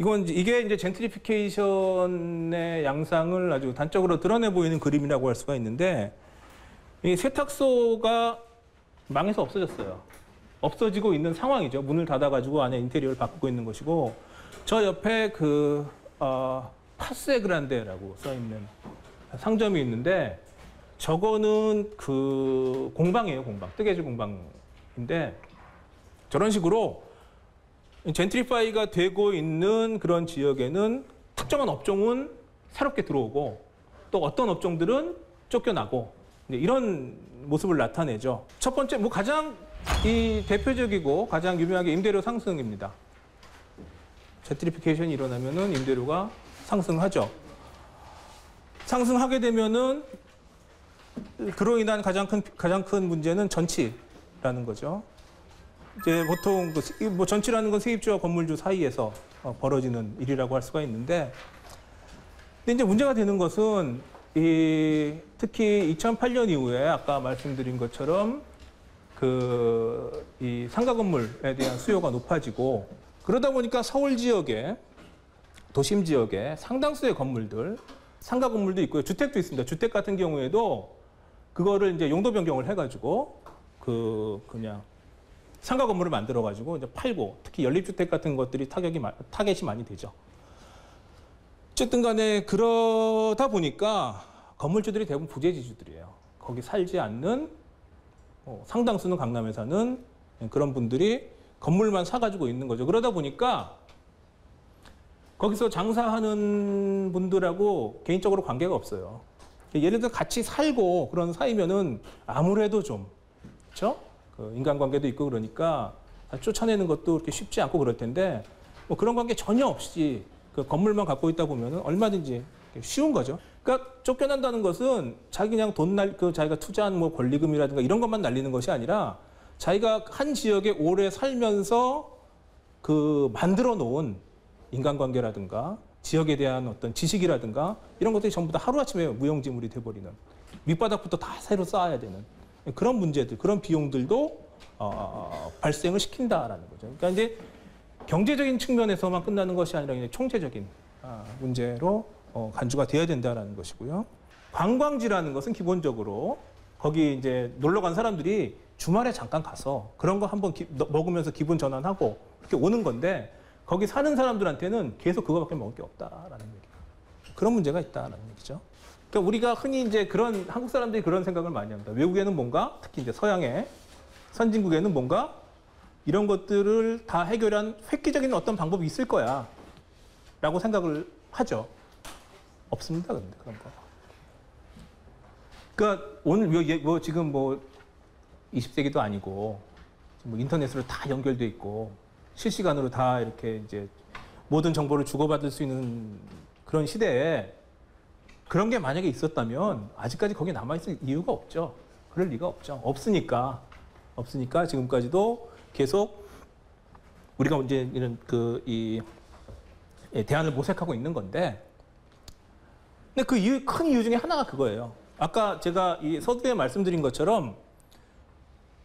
이건 이게 이제 젠트리피케이션의 양상을 아주 단적으로 드러내 보이는 그림이라고 할 수가 있는데 이 세탁소가 망해서 없어졌어요. 없어지고 있는 상황이죠. 문을 닫아가지고 안에 인테리어를 바꾸고 있는 것이고 저 옆에 그 어, 파세 그란데라고 써 있는 상점이 있는데 저거는 그 공방이에요, 공방. 뜨개질 공방인데 저런 식으로 젠트리파이가 되고 있는 그런 지역에는 특정한 업종은 새롭게 들어오고 또 어떤 업종들은 쫓겨나고 이런 모습을 나타내죠. 첫 번째, 뭐 가장 이 대표적이고 가장 유명하게 임대료 상승입니다. 젠트리피케이션이 일어나면은 임대료가 상승하죠. 상승하게 되면은 그로 인한 가장 큰 가장 큰 문제는 전치라는 거죠. 이제 보통 그 세- 뭐 전치라는 건 세입주와 건물주 사이에서 어, 벌어지는 일이라고 할 수가 있는데, 근데 이제 문제가 되는 것은 이 특히 2008년 이후에 아까 말씀드린 것처럼 그 이 상가 건물에 대한 수요가 높아지고 그러다 보니까 서울 지역에 도심 지역에 상당수의 건물들 상가 건물도 있고요. 주택도 있습니다. 주택 같은 경우에도 그거를 이제 용도 변경을 해가지고 그 그냥 상가 건물을 만들어 가지고 이제 팔고 특히 연립주택 같은 것들이 타격이 마- 타겟이 많이 되죠. 어쨌든 간에 그러다 보니까 건물주들이 대부분 부재지주들이에요. 거기 살지 않는 어, 상당수는 강남에 사는 그런 분들이 건물만 사가지고 있는 거죠. 그러다 보니까 거기서 장사하는 분들하고 개인적으로 관계가 없어요. 예를 들어 같이 살고 그런 사이면은 아무래도 좀 그렇죠? 그 인간관계도 있고 그러니까 쫓아내는 것도 그렇게 쉽지 않고 그럴 텐데 뭐 그런 관계 전혀 없이 그 건물만 갖고 있다 보면은 얼마든지 쉬운 거죠. 그러니까 쫓겨난다는 것은 자기 그냥 돈 날 그 자기가 투자한 뭐 권리금이라든가 이런 것만 날리는 것이 아니라 자기가 한 지역에 오래 살면서 그 만들어 놓은 인간관계라든가 지역에 대한 어떤 지식이라든가 이런 것들이 전부 다 하루아침에 무용지물이 돼버리는 밑바닥부터 다 새로 쌓아야 되는 그런 문제들, 그런 비용들도 어, 발생을 시킨다라는 거죠. 그러니까 이제 경제적인 측면에서만 끝나는 것이 아니라 이제 총체적인 아, 문제로 어, 간주가 돼야 된다라는 것이고요. 관광지라는 것은 기본적으로 거기 이제 놀러 간 사람들이 주말에 잠깐 가서 그런 거 한번 기- 너- 먹으면서 기분 전환하고 이렇게 오는 건데 거기 사는 사람들한테는 계속 그거밖에 먹을 게 없다라는 얘기예요. 그런 문제가 있다라는 얘기죠. 그러니까 우리가 흔히 이제 그런 한국 사람들이 그런 생각을 많이 합니다. 외국에는 뭔가 특히 이제 서양의 선진국에는 뭔가 이런 것들을 다 해결한 획기적인 어떤 방법이 있을 거야. 라고 생각을 하죠. 없습니다, 근데 그런 거. 그러니까 오늘 뭐, 예- 뭐 지금 뭐 20세기도 아니고 뭐 인터넷으로 다 연결돼 있고 실시간으로 다 이렇게 이제 모든 정보를 주고받을 수 있는 그런 시대에 그런 게 만약에 있었다면 아직까지 거기 남아있을 이유가 없죠. 그럴 리가 없죠. 없으니까. 없으니까 지금까지도 계속 우리가 이제 이런 그, 이, 예, 대안을 모색하고 있는 건데 근데 그 이유, 큰 이유 중에 하나가 그거예요. 아까 제가 이 서두에 말씀드린 것처럼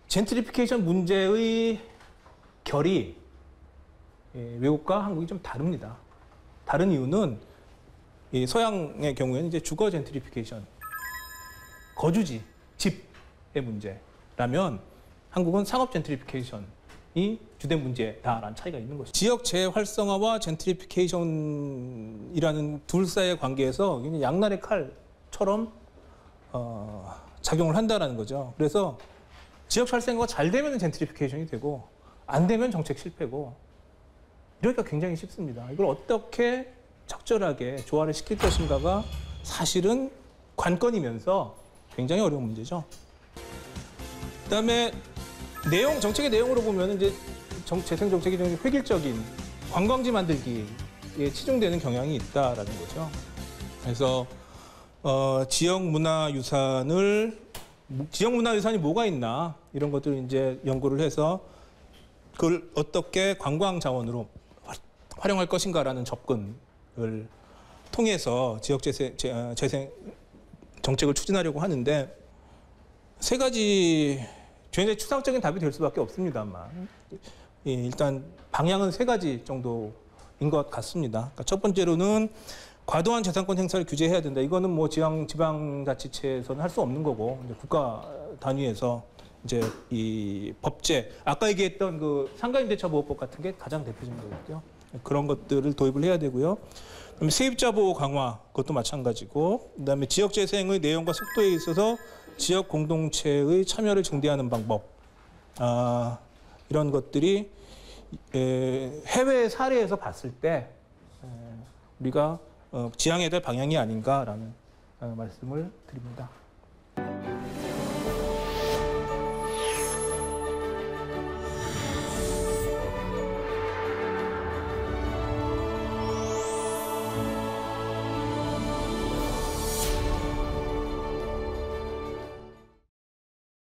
젠트리피케이션 문제의 결이 예, 외국과 한국이 좀 다릅니다. 다른 이유는 이 서양의 경우에는 이제 주거 젠트리피케이션, 거주지, 집의 문제라면 한국은 상업 젠트리피케이션이 주된 문제다라는 차이가 있는 것이죠. 지역 재활성화와 젠트리피케이션이라는 둘 사이의 관계에서 양날의 칼처럼 어, 작용을 한다라는 거죠. 그래서 지역 활성화가 잘 되면 젠트리피케이션이 되고 안 되면 정책 실패고 이러니까 굉장히 쉽습니다. 이걸 어떻게 적절하게 조화를 시킬 것인가가 사실은 관건이면서 굉장히 어려운 문제죠. 그다음에 내용 정책의 내용으로 보면 이제 정, 재생 정책이 좀 획일적인 관광지 만들기에 치중되는 경향이 있다라는 거죠. 그래서 어, 지역 문화 유산을 지역 문화 유산이 뭐가 있나 이런 것들을 이제 연구를 해서 그걸 어떻게 관광 자원으로 화- 활용할 것인가라는 접근을 통해서 지역 재생, 재- 어, 재생 정책을 추진하려고 하는데 세 가지 굉장히 추상적인 답이 될 수밖에 없습니다만 예, 일단 방향은 세 가지 정도 것 같습니다. 그러니까 첫 번째로는 과도한 재산권 행사를 규제해야 된다. 이거는 뭐 지방 지방자치체에서는 할 수 없는 거고 국가 단위에서 이제 이 법제 아까 얘기했던 그 상가임대차 보호법 같은 게 가장 대표적인 거겠죠. 그런 것들을 도입을 해야 되고요. 그다음에 세입자 보호 강화 그것도 마찬가지고 그다음에 지역 재생의 내용과 속도에 있어서 지역 공동체의 참여를 증대하는 방법 아, 이런 것들이 에, 해외 사례에서 봤을 때 에, 우리가 어, 지향해야 될 방향이 아닌가라는 어, 말씀을 드립니다.